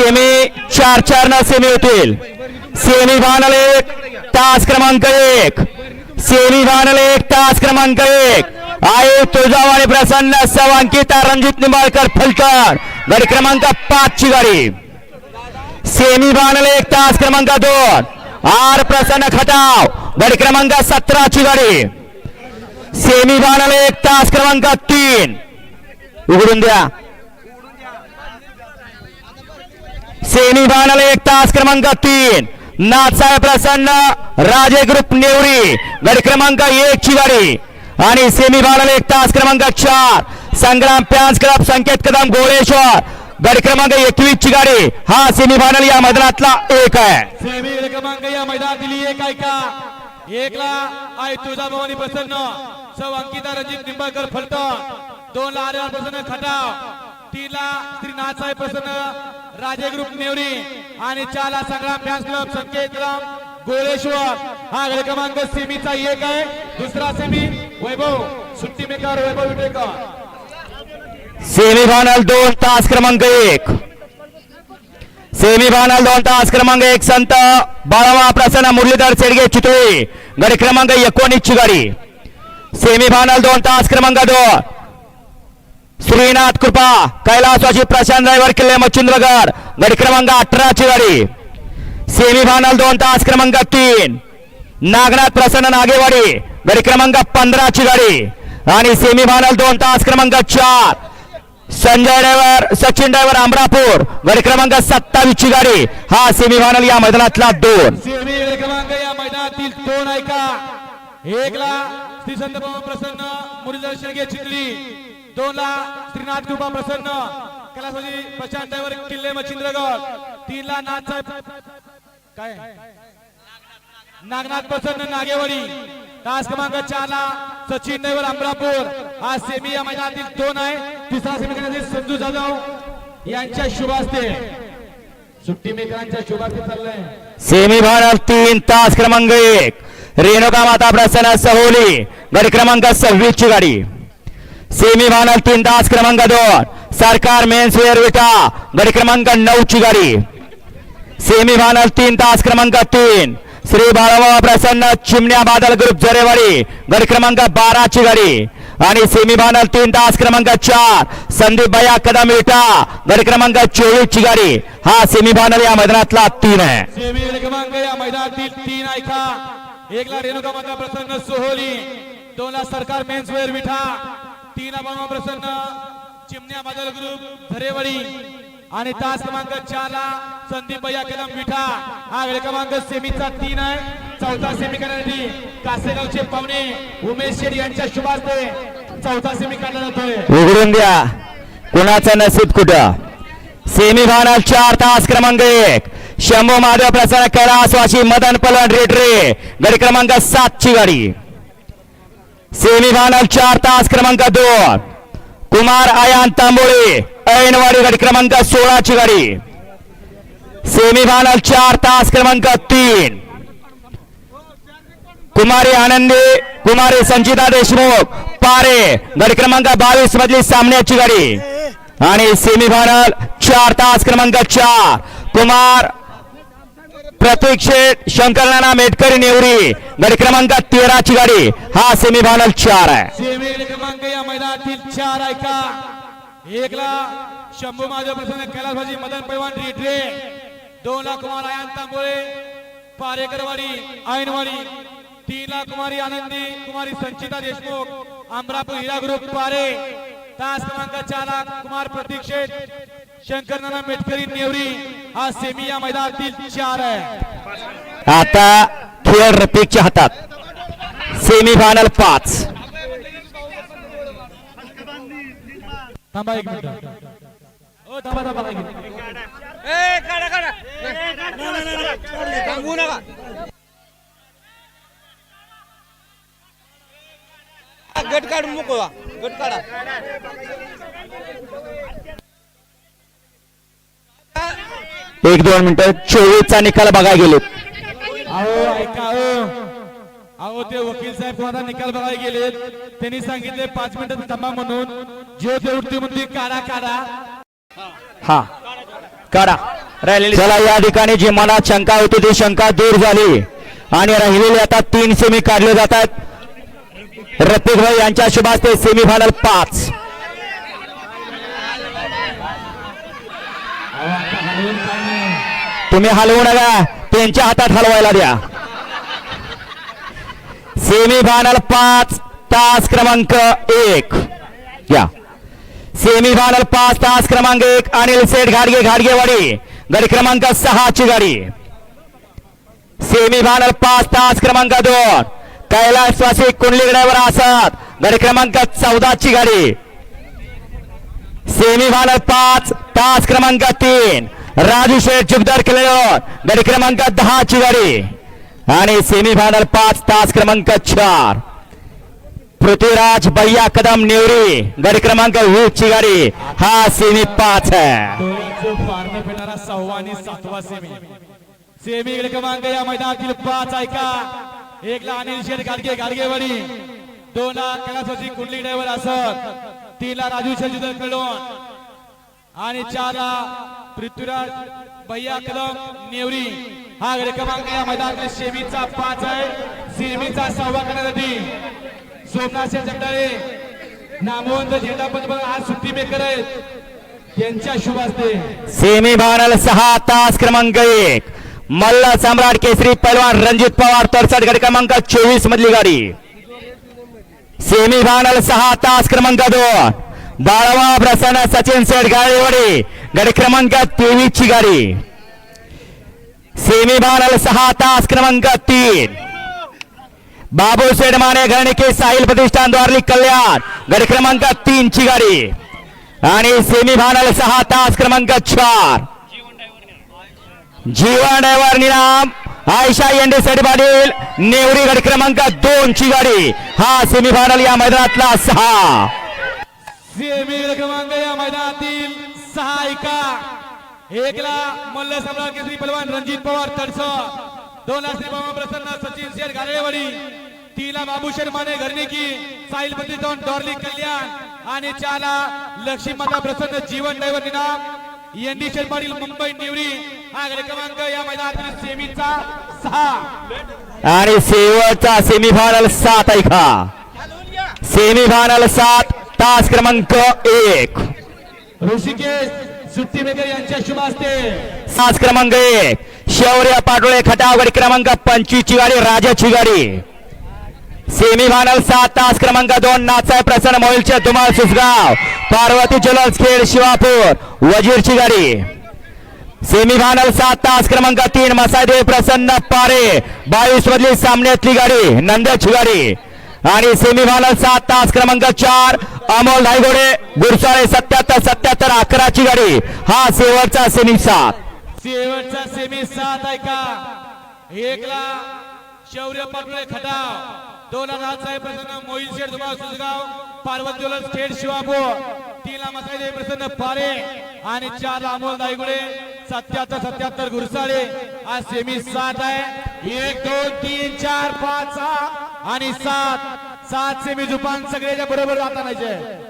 Semi चार चार न सेमी होतील. सेमी फायनल एक तास क्रमांक एक. सेमी फायनल एक तास क्रमांक एक. आहे तुळजावाडी प्रसन्न सवांकिता रणजित निंबाळकर फलटण. गाडी क्रमांक पाच ची गाडी. सेमी फायनल एक तास क्रमांक दोन. आर प्रसन्न खटाव. गाडी क्रमांक सतरा ची गाडी. सेमी फायनल एक तास क्रमांक तीन. उघडून द्या. सेमी फायनल एक तास क्रमांक तीन. नाथसाहेब प्रसन्न राजे ग्रुप नेवरी गड क्रमांक एक ची गाडी आणि सेमी फायनल एक तास क्रमांक चार. संग्राम फॅन्स क्लब संकेत कदम गोळेश्वर गड क्रमांक एकवीस ची गाडी हा सेमी फायनल या मैदानातला एक आहे. सेमी क्रमांक या मैदानातील एक आहे का? एकला आहे भवानी प्रसन्न. सौ अंकिता रजित निंबाळकर फलटण. दोन ला आर्यन प्रसन्न खटाव. तीन ला श्री नाथसाहेब प्रसन्न. राजे ग्रुप नेवरी आणि चाला संग्राम फॅन्स क्लब संकेत राम गोळेश्वर. हा गड क्रमांक सेमीचा एक आहे. दुसरा सेमी वैभव. सुट्टी maker Vaibhav Vitekar. Semi final दोन तास क्रमांक एक. सेमी फायनल दोन तास क्रमांक एक संत बाळावा प्रसन्न मुरलीधर शेडगे चितळी. गाडी क्रमांक एकोणीस ची गाडी. सेमी फायनल दोन तास क्रमांक दोन. श्रीनाथ कृपा कैलासवासी प्रशांत ड्रायव्हर किल्ले मच्छिंद्रगड गाडी क्रमांक अठरा गाडी. सेमी दोन तास क्रमांक तीन. नागनाथ प्रसन्न नागेवाडी गाडी क्रमांक पंधराची गाडी. आणि सेमी दोन तास क्रमांक चार. संजय ड्रायव्हर सचिन ड्रायव्हर अमरापूर गाडी क्रमांक सत्तावीसची गाडी. हा सेमी या मैदानातला दोन. क्रमांक या मैदानातील दोन आहे एकला श्री संत प्रसन्न मुरलीधर शेळगे चिखली. दोन ला श्रीनाथ कृपा प्रसन्न. कलासोजी प्रशांत किल्ले मच्छिंद्रगड. तीन ला नाथसाहेब काय? नागनाथ प्रसन्न नागेवाडी तास क्रमांक चार ला सचिन ड्रायव्हर अमरापूर. हा सेमी या मैदानातील दोन आहे. तिसरा सेमी करण्यासाठी संजू जाधव यांच्या शुभास्ते. सुट्टी मेकरांच्या शुभास्ते चाललंय. सेमी फायनल तीन तास क्रमांक एक. रेणुका माता प्रसन्न सहोली. गाडी क्रमांक सव्वीस ची गाडी. सेमी फायनल तीन तास क्रमांक दोन. सरकार मेन्स वेअर विटा गडी क्रमांक नऊ ची गाडी सेमी फायनल तीन तास क्रमांक तीन. श्री बाळाबाबा प्रसन्न चिमण्या बादल ग्रुप जरेवाडी गड क्रमांक बारा ची गाडी आणि सेमी फायनल तीन तास क्रमांक चार संदीप भैया कदम विटा गड क्रमांक चोवीस ची गाडी हा सेमी फायनल या मैदानातला तीन आहे. सेमी क्रमांक या मैदानातील तीन ऐका एकला रेणुका माता प्रसन्न सोहोली दोनला सरकार मेन्स वेअर विठा तीन ला प्रसन्न चिमण्या बादल ग्रुप धरेवाडी आणि तास क्रमांक चार ला संदीप भैया कदम विठा. हा वेळ क्रमांक सेमीचा तीन आहे. चौथा सेमी करण्यासाठी कासेगावचे पाहुणे उमेश शेड यांच्या शुभास्ते चौथा सेमी काढला जातोय उघडून द्या. कुणाचं नसीब कुठं? सेमी फायनल चार तास क्रमांक एक. शंभू महादेव प्रसन्न कैलासवासी मदन पलन रेटरे गडी क्रमांक सात ची गाडी. सेमी फायनल चार तास क्रमांक दोन. कुमार आयान तांबोळे ऐनवाडी गाडी क्रमांक सोळाची गाडी. सेमी फायनल चार तास क्रमांक तीन. कुमारी आनंदी कुमारी संचिता देशमुख पारे गाडी क्रमांक बावीस मधली सामन्याची गाडी. आणि सेमीफायनल चार तास क्रमांक चार कुमार प्रतीक शेठ शंकरनाना मेटकरी नेवरी. गड क्रमांक तेरा ची गाडी. हा सेमीफायनल चार आहे. सेमी क्रमांक या मैदानातील चार आहे का? एकला शंभू महादेव प्रसन्न कैलासबाजी मदन पैवान रेटरे दोन ला कुमार आयन तांबोळे पारेकरवाडी आयनवाडी तीन ला कुमारी आनंदी कुमारी संचिता देशमुख अमरापूर हिरा ग्रुप पारे. तास क्रमांक चार ला कुमार प्रतीक शेठ शंकर नाना मेटकरी नेवरी हा सेमी या मैदानातील चार आहे. आता खेळ रफिकच्या हातात. सेमीफायनल पाच. थांबा एक मिनिट. हो थांबा थांबा एक मिनिट. गट काढून मोकळा. गट काढा. एक दोन मिनिटं. चोवीसचा निकाल बघायला गेलेत अहो ऐका अहो. ते वकील साहेब कोणाचा निकाल बघायला गेले त्यांनी सांगितले पाच मिनिटं थांबा म्हणून. जो ते उठते म्हणते काढा काढा. हा. काढा. राहिलेली चला या ठिकाणी जी मनात शंका होती ती शंका दूर झाली. आणि राहिलेले आता तीन सेमी काढले जातात. रफिक भाई यांच्या शुभास्ते सेमी फायनल पाच तुम्ही हलवू नका. त्यांच्या हातात हलवायला द्या. सेमी फायनल पाच तास क्रमांक एक. या. सेमी फायनल पाच तास क्रमांक एक अनिल सेठ घाडगे घाडगेवाडी. गाडी क्रमांक सहा ची गाडी. सेमी फायनल पाच तास क्रमांक दोन. कैलासवासी कुंडली ड्रायव्हर आसाद. गाडी क्रमांक चौदाची गाडी. सेमी फायनल पाच तास क्रमांक तीन. राजू शेठ जुगदार केलेलं गडी क्रमांक दहा ची गाडी आणि सेमी फायनल पाच तास क्रमांक चार. पृथ्वीराज भैया कदम नेवरी. गडी क्रमांक वीस ची गाडी हा सेमी पाच आहे. सहावा आणि सातवा सेमी सेमी क्रमांक या मैदानातील पाच ऐका एक अनिल शेठ गाडगे गाडगेवाडी. दोन ला कैलासवासी कुंडली ड्रायव्हर असत. तीन ला राजू शेठ जुदर कलोन आणि चार ला पृथ्वीराज भैया कदम नेवरी. हा गड क्रमांक या मैदानातील सेमीचा पाच आहे. सेमीचा सहावा करण्यासाठी सोमनाथ शेठ जगदाळे नामवंत झेंडा पंच आज सुट्टी मेकर आहेत. यांच्या शुभ असते सेमी फायनल सहा तास क्रमांक एक. मल्ल सम्राट केसरी पहलवान रणजित पवार तरसट गडी क्रमांक चोवीस मधली गाडी. सेमी फायनल सहा तास क्रमांक दोन. बाळवा प्रसन्न सचिन सेठ गाळेवाडी. गडी क्रमांक तेवीस ची गाडी सेमी फायनल सहा तास क्रमांक तीन बाबू सेठ माने घरणिके साहिल प्रतिष्ठान द्वारली कल्याण गड क्रमांक तीन ची गाडी आणि सेमी फायनल सहा तास क्रमांक चार जीवन ड्रायव्हर निराम आयशा एंडे साठी पाटील नेवरी गड क्रमांक दोन ची गाडी हा सेमी फायनल या मैदानातला सहा सेमी क्रमांक या मैदानातील सहा एका. एकला मल्ल सम्राट केसरी पलवान रणजित पवार तडस दोन ला श्रीबाबा प्रसन्न सचिन शेठ गारेवाडी तीन ला बाबू शर्माने घरनेकी साहिल प्रतिष्ठान डॉर्ली कल्याण. आणि चार ला लक्ष्मी माता प्रसन्न जीवन ड्रायव्हर निनाम एनडी शेठ पाटील मुंबई निवरी हा क्रमांक या मैदानातील सेमीचा सहा. आणि शेवटचा सेमी फायनल सात ऐका सेमी फायनल सात तास क्रमांक एक. ऋषिकेश सुट्टीमेकर यांच्या शुभ असते तास क्रमांक एक. शौर्य पाटोळे खटावगड क्रमांक पंचवीस ची गाडी राजाची गाडी सेमी फायनल सात तास क्रमांक दोन नाचाय प्रसन्न मोहिलचे धुमाळ सुसगाव पार्वती ज्वेलर्स खेड शिवापूर. वजीरची गाडी सेमी फायनल सात तास क्रमांक तीन मसादेव प्रसन्न पारे. बावीस मधली सामन्यातली गाडी नंद्याची गाडी आणि सेमी फायनल सात तास क्रमांक चार अमोल धायगोडे गुरसाळे सत्याहत्तर सत्याहत्तर अकराची गाडी. हा शेवटचा सेमी सात शेवटचा सेमी सात ऐका एकला शौर्य पाटोळे खटाव. दोन हजार साहेब प्रसन्न मोहित शेठ धुमाळ सुजगाव पार्वत ज्वेलर्स खेड शिवापूर. तीनला मसाई प्रसन्न पारे आणि चार अमोल दायगुडे सत्याहत्तर सत्याहत्तर गुरसाळे. आज सेमी सात आहे. एक दोन तीन चार पाच सहा आणि सात. सात सेमी जुपान सगळ्याच्या बरोबर जाता नाही